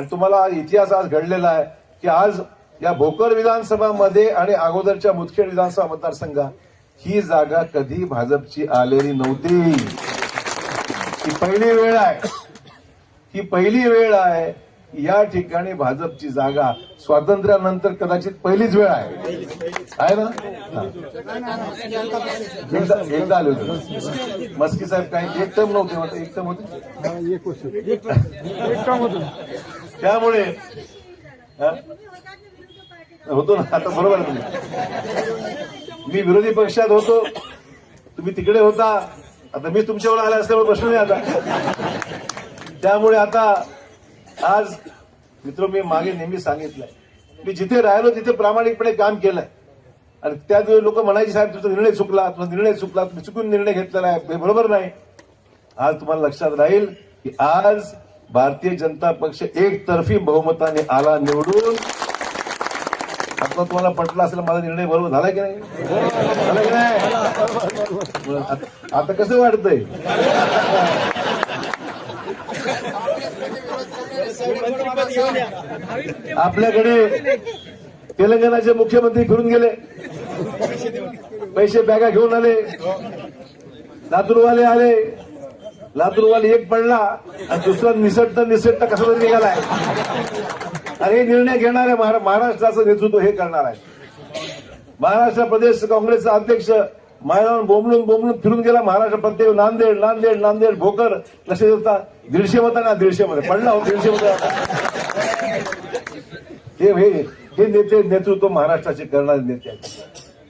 आणि तुम्हाला इतिहास आज घडलेला आहे की आज या भोकर विधानसभामध्ये आणि अगोदरच्या मुदखेड विधानसभा मतदारसंघात ही जागा कधी भाजपची आलेली नव्हती. ही पहिली वेळ आहे. ही पहिली वेळ आहे. या ठिकाणी भाजपची जागा स्वातंत्र्यानंतर कदाचित पहिलीच वेळ आहे. आहे ना? एकदा एकदा आले होते. मस्की साहेब काही एक टर्म नव्हते वाटतं? एक टर्म होते. त्यामुळे होतो ना आता बरोबर आहे तुम्ही. मी विरोधी पक्षात होतो तुम्ही तिकडे होता आता मी तुमच्यावर आला असल्यामुळे प्रश्न नाही आता. त्यामुळे आता आज मित्र मी मागे नेहमी सांगितलंय. मी जिथे राहिलो तिथे प्रामाणिकपणे काम केलंय. आणि त्या दिवशी लोक म्हणायचे साहेब तुमचा निर्णय चुकला तुमचा निर्णय चुकला तुम्ही चुकून निर्णय घेतलेला आहे. बरोबर नाही. आज तुम्हाला लक्षात राहील की आज भारतीय जनता पक्ष एकतर्फी बहुमताने आला निवडून. आता तुम्हाला पटला असेल माझा निर्णय बरोबर झाला की नाही? झाला की नाही? आता- आता कसं वाटतंय? आपल्याकडे तेलंगणाचे मुख्यमंत्री फिरून गेले. पैसे बॅगा घेऊन आले. लातूरवाले आले. लातूरवाले एक पडला आणि दुसरा निसटता निसटता कसा तरी निघालाय. आणि हे निर्णय घेणारे महारा- महाराष्ट्राचं नेतृत्व हे करणार आहे. महाराष्ट्र प्रदेश काँग्रेसचा अध्यक्ष मायावर बोंबलून बोंबलून फिरून गेला. महाराष्ट्र प्रत्येक नांदेड नांदेड नांदेड भोकर लक्ष होता दीडशे मता ना दीडशे मध्ये पडला हो दीडशे मध्ये हे नेते नेतृत्व महाराष्ट्राचे करणारे नेते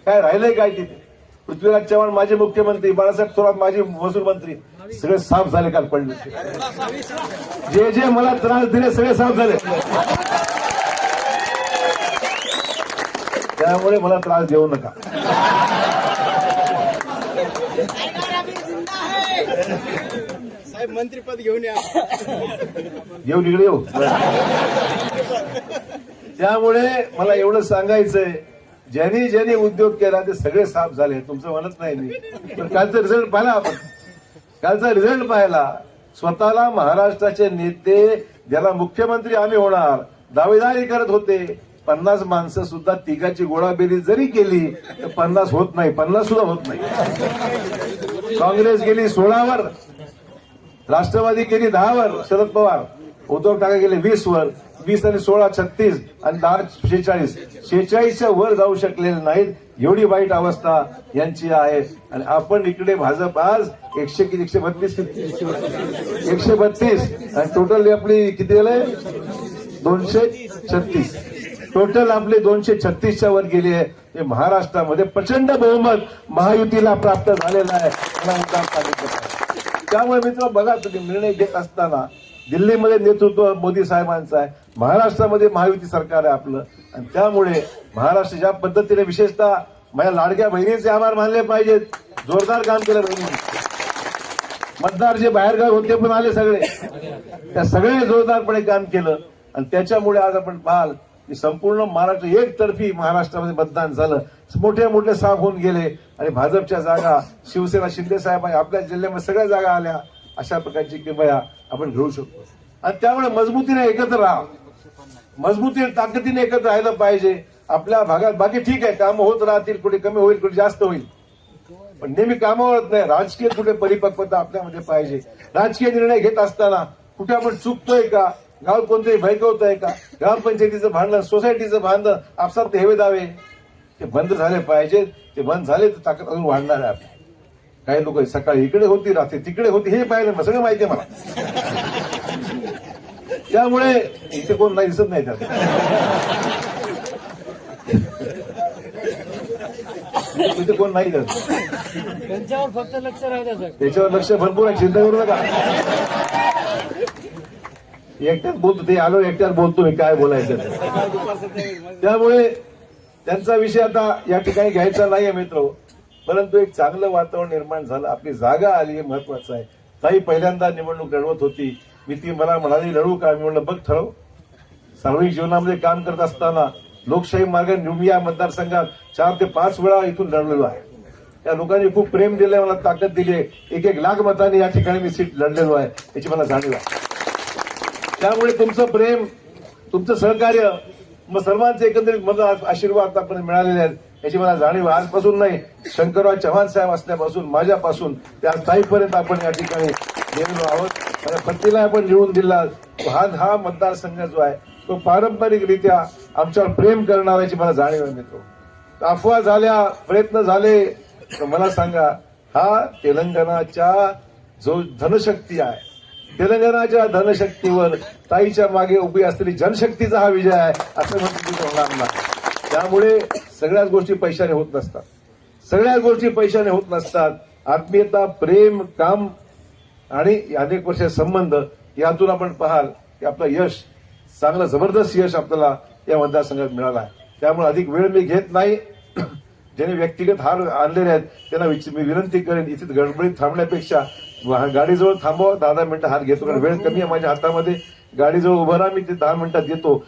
काय राहिलंय काय तिथे? पृथ्वीराज चव्हाण माजी मुख्यमंत्री बाळासाहेब थोरात माजी महसूल मंत्री. सगळे साफ झाले काल पडले. जे जे मला त्रास दिले सगळे साफ झाले. त्यामुळे मला त्रास देऊ नका. साहेब मंत्रीपद घेऊन या. येऊ इकडे येऊ. त्यामुळे मला एवढं सांगायचंय ज्यांनी ज्यांनी उद्योग केला ते सगळे साफ झाले. तुमचं म्हणत नाही मी. पण कालचा रिझल्ट पाहिला आपण. कालचा रिझल्ट पाहिला. स्वतःला महाराष्ट्राचे नेते ज्याला मुख्यमंत्री आम्ही होणार दावेदारी करत होते. पन्नास माणसं सुद्धा तिघाची गोळाबेरी जरी केली तर पन्नास होत नाही. पन्नास सुद्धा होत नाही. काँग्रेस गेली सोळावर. राष्ट्रवादी गेली दहावर. शरद पवार. उद्धव ठाकरे गेले वीस वर वीस आणि सोळा छत्तीस आणि दहा शेहेचाळीस. शेहेचाळीसच्या वर जाऊ शकलेले नाहीत. एवढी वाईट अवस्था यांची आहे. आणि आपण इकडे भाजप आज एकशे किती एकशे बत्तीस एकशे बत्तीस. आणि टोटल आपली किती झालंय दोनशे छत्तीस. टोटल आपले दोनशे छत्तीसच्या वर गेली आहे. हे महाराष्ट्रामध्ये प्रचंड बहुमत महायुतीला प्राप्त झालेला आहे. त्यामुळे मित्र बघा तुम्ही निर्णय घेत असताना दिल्लीमध्ये नेतृत्व मोदी साहेबांचं आहे. महाराष्ट्रामध्ये महायुती सरकार आहे आपलं. आणि त्यामुळे महाराष्ट्र ज्या पद्धतीने विशेषतः माझ्या लाडक्या बहिणीचे आभार मानले पाहिजेत. जोरदार काम केलं बहिणी मतदार जे बाहेरगाव होते पण आले सगळे. त्या सगळे जोरदारपणे काम केलं. आणि त्याच्यामुळे आज आपण पाहाल की संपूर्ण महाराष्ट्र एकतर्फी महाराष्ट्रामध्ये मतदान झालं. मोठे मोठे साफ होऊन गेले. आणि भाजपच्या जागा शिवसेना शिंदे साहेब आपल्या जिल्ह्यामध्ये सगळ्या जागा आल्या. अशा प्रकारची किमया आपण घेऊ शकतो. आणि त्यामुळे मजबूतीने एकत्र राहा. मजबूतीने ताकदीने एकत्र राहायला पाहिजे. आपल्या भागात बाकी ठीक आहे कामं होत राहतील कुठे कमी होईल कुठे जास्त होईल. पण नेहमी कामावरच होत नाही. राजकीय कुठे परिपक्वता आपल्यामध्ये पाहिजे. राजकीय निर्णय घेत असताना कुठे आपण चुकतोय का? गाव कोणतरी भयकवत आहे का? ग्रामपंचायतीचं भांडण सोसायटीचं भांडण आपसात हेवे दावे ते बंद झाले पाहिजेत. ते बंद झाले तर ताकद अजून वाढणार आहे आपली. काही लोक सकाळी इकडे होती रात्री तिकडे होती हे पाहिलं सगळं माहिती आहे मला. त्यामुळे इथे कोण नाही दिसत नाही त्यात. इथे कोण नाही दिसत. त्यांच्यावर फक्त लक्ष राहू द्या साहेब त्याच्यावर लक्ष भरपूर आहे चिंता करू नका. एकट्यात बोलतो ते आलो एकट्यात बोलतो मी काय बोलायचं. त्यामुळे त्यांचा विषय आता या ठिकाणी घ्यायचा नाहीये मित्र. परंतु एक चांगलं वातावरण निर्माण झालं. आपली जागा आली हे महत्वाचं आहे. ताई पहिल्यांदा निवडणूक लढवत होती. मी ती मला म्हणाली लढवू का? मी म्हणलं बघ ठरव. सार्वजनिक जीवनामध्ये काम करत असताना लोकशाही मार्ग निवडून या मतदारसंघात चार ते पाच वेळा इथून लढलेलो आहे. त्या लोकांनी खूप प्रेम दिलंय मला ताकद दिली आहे. एक एक लाख मतांनी या ठिकाणी मी सीट लढलेलो आहे याची मला जाणीव आहे. त्यामुळे तुमचं प्रेम तुमचं सहकार्य मग सर्वांचे एकंदरीत मला आशीर्वाद आतापर्यंत मिळालेले आहेत. याची मला जाणीव आजपासून नाही शंकरराव चव्हाण साहेब असल्यापासून माझ्यापासून त्या स्थायीपर्यंत आपण या ठिकाणी गेलेलो आहोत. आणि पत्नीला आपण निवडून दिला हा हा मतदारसंघ जो आहे तो पारंपरिकरित्या आमच्यावर प्रेम करणाऱ्याची मला जाणीव मिळतो अफवा झाल्या प्रयत्न झाले तर मला सांगा हा तेलंगणाच्या जो धनशक्ती आहे तेलंगणाच्या धनशक्तीवर ताईच्या मागे उभी असलेली जनशक्तीचा हा विजय आहे असं म्हणून होणार नाही त्यामुळे सगळ्याच गोष्टी पैशाने होत नसतात. सगळ्याच गोष्टी पैशाने होत नसतात. आत्मीयता प्रेम काम आणि अनेक वर्ष संबंध यातून आपण पाहाल की आपलं यश चांगलं जबरदस्त यश आपल्याला या मतदारसंघात मिळालं आहे. त्यामुळे अधिक वेळ मी घेत नाही. ज्यांनी व्यक्तिगत हार आणलेले आहेत त्यांना विच- मी विनंती करेन इथे गडबडीत थांबण्यापेक्षा गाडीजवळ थांबवा. दहा दहा मिनिटं हार घेतो कारण वेळ कमी आहे माझ्या हातामध्ये. गाडीजवळ उभं राहा मी ते दहा मिनिटात येतो.